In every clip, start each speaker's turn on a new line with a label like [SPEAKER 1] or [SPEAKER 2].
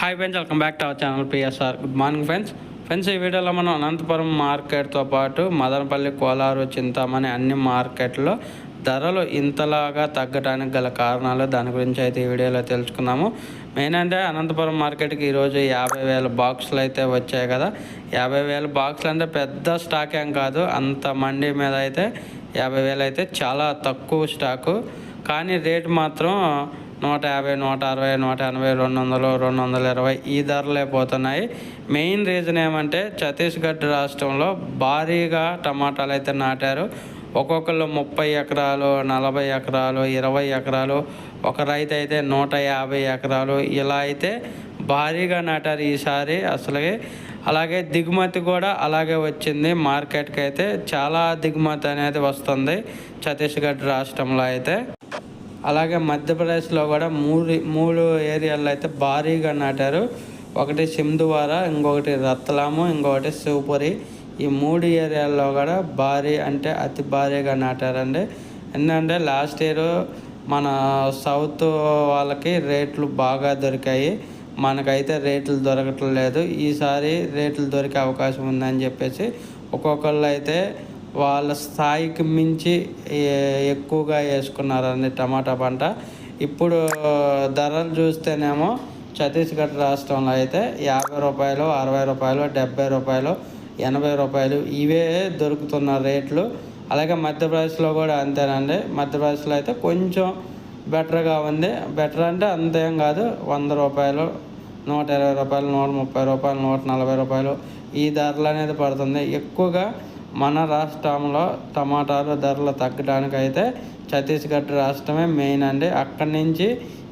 [SPEAKER 1] Hi friends welcome back to our channel PSR good morning friends friends ఈ వీడియోలో మనం అనంతపురం మార్కెట్తో పాటు మదనపల్లి కోలారు చింతామణి అన్ని మార్కెట్లో ధరలు ఇంతలాగా తగ్గడానికి గల కారణాలు దాని గురించి అయితే ఈ వీడియోలో తెలుసుకుందాము మెయిన్ అంటే అనంతపురం మార్కెట్కి ఈరోజు యాభై వేల బాక్సులు అయితే వచ్చాయి కదా. యాభై వేల బాక్సులు అంటే పెద్ద స్టాక్ ఏం కాదు అంత మండి మీద అయితే యాభై వేలు అయితే చాలా తక్కువ స్టాకు. కానీ రేటు మాత్రం నూట యాభై నూట అరవై నూట ఎనభై రెండు వందలు రెండు వందల ఇరవై ఈ ధరలే పోతున్నాయి. మెయిన్ రీజన్ ఏమంటే ఛత్తీస్గఢ్ రాష్ట్రంలో భారీగా టమాటాలు అయితే నాటారు. ఒక్కొక్కళ్ళు ముప్పై ఎకరాలు నలభై ఎకరాలు ఇరవై ఎకరాలు ఒక రైతు అయితే నూట యాభై ఎకరాలు ఇలా అయితే భారీగా నాటారు ఈసారి అసలుకి అలాగే దిగుమతి కూడా అలాగే వచ్చింది. మార్కెట్కి అయితే చాలా దిగుమతి అనేది వస్తుంది ఛత్తీస్గఢ్ రాష్ట్రంలో అయితే. అలాగే మధ్యప్రదేశ్లో కూడా మూడు మూడు ఏరియాల్లో అయితే భారీగా నాటారు. ఒకటి సింధువార ఇంకొకటి రత్లాము ఇంకొకటి శివపురి. ఈ మూడు ఏరియాల్లో కూడా భారీ అంటే అతి భారీగా నాటారండి. ఎందుకంటే లాస్ట్ ఇయర్ మన సౌత్ వాళ్ళకి రేట్లు బాగా దొరికాయి. మనకైతే రేట్లు దొరకట్లేదు. ఈసారి రేట్లు దొరికే అవకాశం ఉందని చెప్పేసి ఒక్కొక్కళ్ళు అయితే వాళ్ళ స్థాయికి మించి ఎక్కువగా వేసుకున్నారండి టమాటా పంట. ఇప్పుడు ధరలు చూస్తేనేమో ఛత్తీస్గఢ్ రాష్ట్రంలో అయితే యాభై రూపాయలు అరవై రూపాయలు డెబ్బై రూపాయలు ఎనభై రూపాయలు ఇవే దొరుకుతున్న రేట్లు. అలాగే మధ్యప్రదేశ్లో కూడా అంతేనండి. మధ్యప్రదేశ్లో అయితే కొంచెం బెటర్గా ఉంది. బెటర్ అంటే అంతేం కాదు. వంద రూపాయలు నూట ఇరవై రూపాయలు నూట ముప్పై రూపాయలు నూట నలభై రూపాయలు ఈ ధరలు అనేది పడుతుంది. ఎక్కువగా మన రాష్ట్రంలో టమాటాలు ధరలు తగ్గడానికి అయితే ఛత్తీస్గఢ్ రాష్ట్రమే మెయిన్ అండి. అక్కడి నుంచి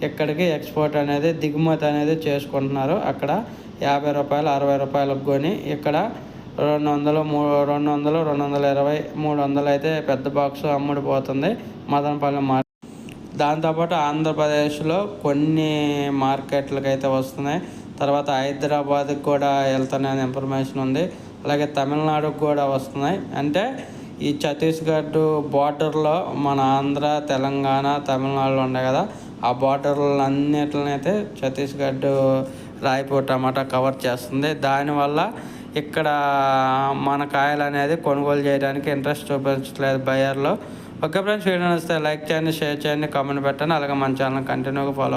[SPEAKER 1] ఇక్కడికి ఎక్స్పోర్ట్ అనేది దిగుమతి అనేది చేసుకుంటున్నారు. అక్కడ యాభై రూపాయలు అరవై రూపాయలకు కొని ఇక్కడ రెండు వందలు మూడు రెండు వందలు రెండు వందల ఇరవై మూడు వందలు అయితే పెద్ద బాక్స్ అమ్ముడిపోతుంది మదనపల్లి మార్కెట్. దాంతోపాటు ఆంధ్రప్రదేశ్లో కొన్ని మార్కెట్లకు అయితే వస్తున్నాయి. తర్వాత హైదరాబాద్కి కూడా వెళ్తానని ఇన్ఫర్మేషన్ ఉంది. అలాగే తమిళనాడుకు కూడా వస్తున్నాయి. అంటే ఈ ఛత్తీస్గఢ్ బార్డర్లో మన ఆంధ్ర తెలంగాణ తమిళనాడులో ఉన్నాయి కదా. ఆ బార్డర్లు అన్నిటినైతే ఛత్తీస్గఢ్ రాయపూర్ టమాటా కవర్ చేస్తుంది. దానివల్ల ఇక్కడ మన కాయలు అనేది కొనుగోలు చేయడానికి ఇంట్రెస్ట్ చూపించట్లేదు బయర్లో. ఓకే ఫ్రెండ్స్ వీడియో నచ్చితే లైక్ చేయండి షేర్ చేయండి కామెంట్ పెట్టండి. అలాగే మన ఛానల్ కంటిన్యూగా ఫాలో